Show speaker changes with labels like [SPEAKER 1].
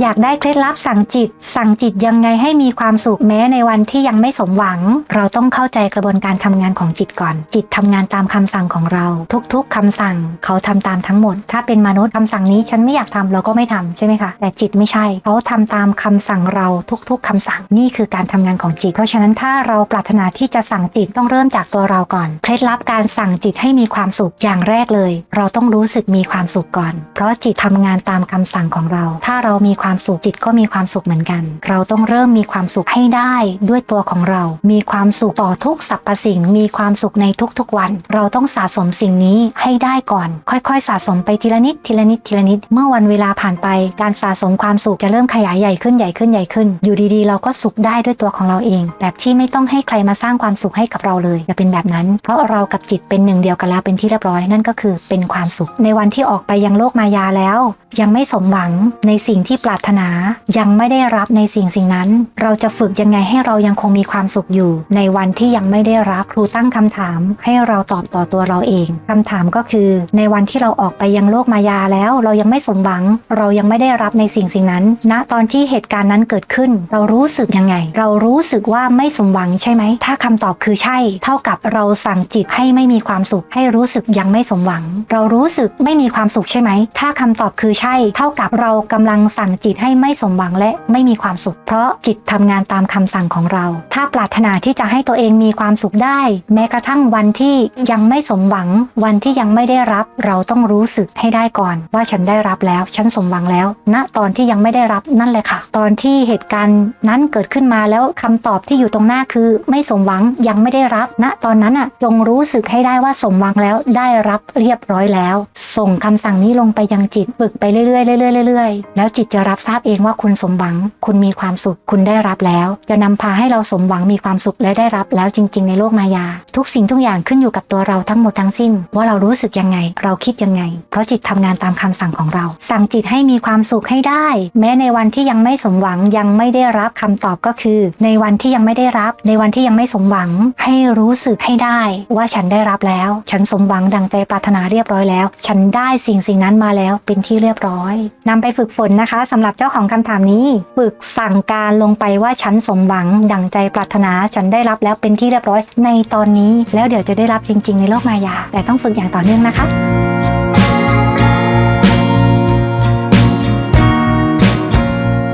[SPEAKER 1] อยากได้เคล็ดลับสั่งจิต สั่งจิตยังไงให้มีความสุขแม้ในวันที่ยังไม่สมหวัง เราต้องเข้าใจกระบวนการทำงานของจิตก่อน จิตทำงานตามคำสั่งของเรา ทุกๆคำสั่งเขาทำตามทั้งหมด ถ้าเป็นมนุษย์คำสั่งนี้ฉันไม่อยากทำเราก็ไม่ทำใช่ไหมคะแต่จิตไม่ใช่เขาทำตามคำสั่งเราทุก ๆคำสั่งนี่คือการทำงานของจิต เพราะฉะนั้นถ้าเราปรารถนาที่จะสั่งจิตต้องเริ่มจากตัวเราก่อน เคล็ดลับการสั่งจิตให้มีความสุขอย่างแรกเลย เราต้องรู้สึกมีความสุขก่อน เพราะจิตทำงานตามคำสั่งของเรา ถ้าเรามีความสุขจิตก็มีความสุขเหมือนกัน เราต้องเริ่มมีความสุขให้ได้ด้วยตัวของเรา มีความสุขต่อทุกสรรพสิ่ง มีความสุขในทุกๆวัน เราต้องสะสมสิ่งนี้ให้ได้ก่อน ค่อยๆ สะสมไปทีละนิดทีละนิดทีละนิด เมื่อวันเวลาผ่านไป การสะสมความสุขจะเริ่มขยายใหญ่ขึ้นใหญ่ขึ้นใหญ่ขึ้น อยู่ดีๆ เราก็สุขได้ด้วยตัวของเราเอง แบบที่ไม่ต้องให้ใครมาสร้างความสุขให้กับเราเลยอย่าเป็นแบบนั้น เพราะเรากับจิตเป็นหนึ่งเดียวกันแล้วเป็นที่เรียบร้อยนั่นก็คือเป็นความสุข ในวันที่ออกไปยังโลกมายาแล้ว ยังไม่สมหวังในสิ่งที่ปรารถนา ยังไม่ได้รับในสิ่งสิ่งนั้น เราจะฝึกยังไงให้เรายังคงมีความสุขอยู่ ในวันที่ยังไม่ได้รับครูตั้งคำถาม ให้เราตอบต่อตัวเราเองคำถามก็คือ ในวันที่เราออกไปยังโลกมายาแล้ว เรายังไม่สมหวัง เรายังไม่ได้รับในสิ่งสิ่งนั้นณตอนที่เหตุการณ์นั้นเกิดขึ้น เรารู้สึกยังไง เรารู้สึกว่าไม่สมหวังใช่ไหม ถ้าคำตอบคือใช่ เท่ากับเราสั่งจิตให้ไม่มีความสุข ให้รู้สึกยังไม่สมหวัง เรารู้สึกไม่มีความสุขใช่ไหม ถ้าคำตอบคือใช่ เท่ากับเรากำลังสั่งจิตให้ไม่สมหวังและไม่มีความสุข เพราะจิตทำงานตามคำสั่งของเรา ถ้าปรารถนาที่จะให้ตัวเองมีความสุขได้ แม้กระทั่งวันที่ยังไม่สมหวัง วันที่ยังไม่ได้รับ เราต้องรู้สึกให้ได้ก่อน ว่าฉันได้รับแล้ว ฉันสมหวังแล้วณตอนที่ยังไม่ได้รับนั่นแหละค่ะ ตอนที่เหตุการณ์นั้นเกิดขึ้นมาแล้วคำตอบที่อยู่ตรงหน้าคือ ไม่สมหวังยังไม่ได้รับณตอนนั้นอะจงรู้สึกให้ได้ว่าสมหวังแล้วได้รับเรียบร้อยแล้ว ส่งคำสั่งนี้ลงไปยังจิตฝึกไปเรื่อยๆเรื่อยๆเรื่อยๆแล้วจิตจะรับทราบเองว่าคุณสมหวัง คุณมีความสุข คุณได้รับแล้ว จะนำพาให้เราสมหวังมีความสุขและได้รับแล้วจริง ๆ ในโลกมายา ทุกสิ่งทุกอย่างขึ้นอยู่กับตัวเราทั้งหมดทั้งสิ้น ว่าเรารู้สึกยังไง เราคิดยังไง เพราะจิตทำงานตามคำสั่งของเรา สั่งจิตให้มีความสุขให้ได้ แม้ในวันที่ยังไม่สมหวังยังไม่ได้รับคำตอบก็คือ ในวันที่ยังไม่ได้รับ ในวันที่ยังไม่สมหวัง ให้รู้สึกให้ได้ว่าฉันได้รับแล้ว ฉันสมหวังดังใจปรารถนาเรียบร้อยแล้ว ฉันได้สิ่งสิ่งนั้นมาแล้วเป็นที่เรียบร้อยนำไปฝึกฝนนะคะสำหรับเจ้าของคำถามนี้ ฝึกสั่งการลงไปว่าฉันสมหวัง ดั่งใจปรารถนาฉันได้รับแล้วเป็นที่เรียบร้อยในตอนนี้ แล้วเดี๋ยวจะได้รับจริง ๆ ในโลกมายา แต่ต้องฝึกอย่างต่อเนื่องนะคะ